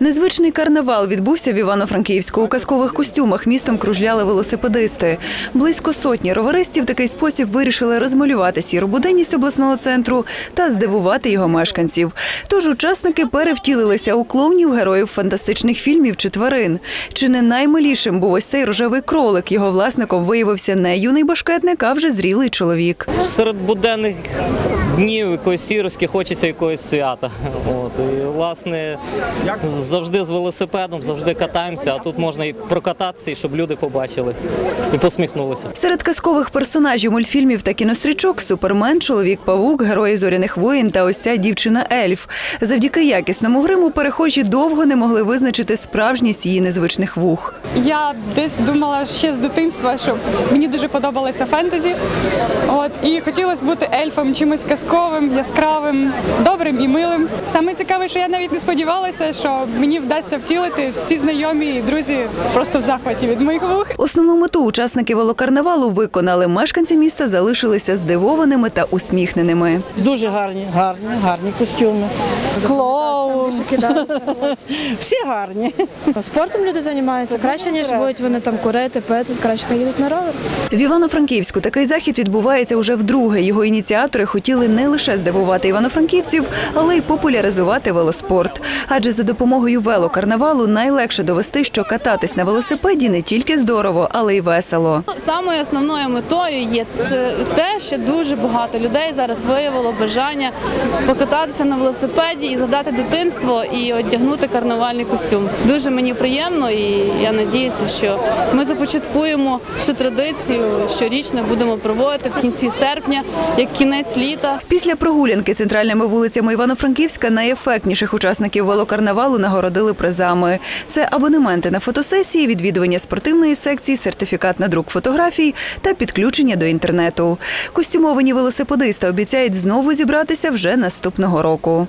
Незвичний карнавал відбувся в Івано-Франківську. У казкових костюмах містом кружляли велосипедисти. Близько сотні роверистів в такий спосіб вирішили розмалювати сіру буденність обласного центру та здивувати його мешканців. Тож учасники перевтілилися у клоунів героїв фантастичних фільмів чи тварин. Чи не наймилішим був ось цей рожевий кролик? Його власником виявився не юний башкетник, а вже зрілий чоловік. Серед буденних днів якоїсь сірості хочеться якогось свята. От і власне завжди з велосипедом, завжди катаємося, а тут можна і прокататися, і щоб люди побачили і посміхнулися. Серед казкових персонажів мультфільмів та кінострічок Супермен, чоловік Павук, герої зоряних воїн та ось ця дівчина Ельф. Завдяки якісному гриму перехожі довго не могли визначити справжність її незвичних вух. Я десь думала ще з дитинства, що мені дуже подобалося фентезі. От і хотілося бути ельфом, чимось казковим, яскравим, добрим і милим. Саме цікаве, що я навіть не сподівалася, що мені вдасться втілити всі знайомі і друзі просто в захваті від моїх вух. Основну мету учасники велокарнавалу виконали. Мешканці міста залишилися здивованими та усміхненими. Дуже гарні, гарні, гарні костюми. Всі гарні. Спортом люди займаються краще, ніж будуть вони там курити, пити, краще їдуть на ровер. В Івано-Франківську такий захід відбувається уже вдруге. Його ініціатори хотіли не лише здивувати івано-франківців, але й популяризувати велоспорт. Адже за допомогою велокарнавалу найлегше довести, що кататись на велосипеді не тільки здорово, але й весело. Самою основною метою є це те, що дуже багато людей зараз виявило бажання покататися на велосипеді і згадати дитинство і одягнути карнавальний костюм. Дуже мені приємно, і я надіюся, що ми започаткуємо цю традицію. Щорічно будемо проводити в кінці серпня, як кінець літа. Після прогулянки центральними вулицями Івано-Франківська найефектніших учасників велокарнавалу нагородили призами. Це абонементи на фотосесії, відвідування спортивної секції, сертифікат на друк фотографій та підключення до інтернету. Костюмовані велосипедисти обіцяють знову зібратися вже наступного року.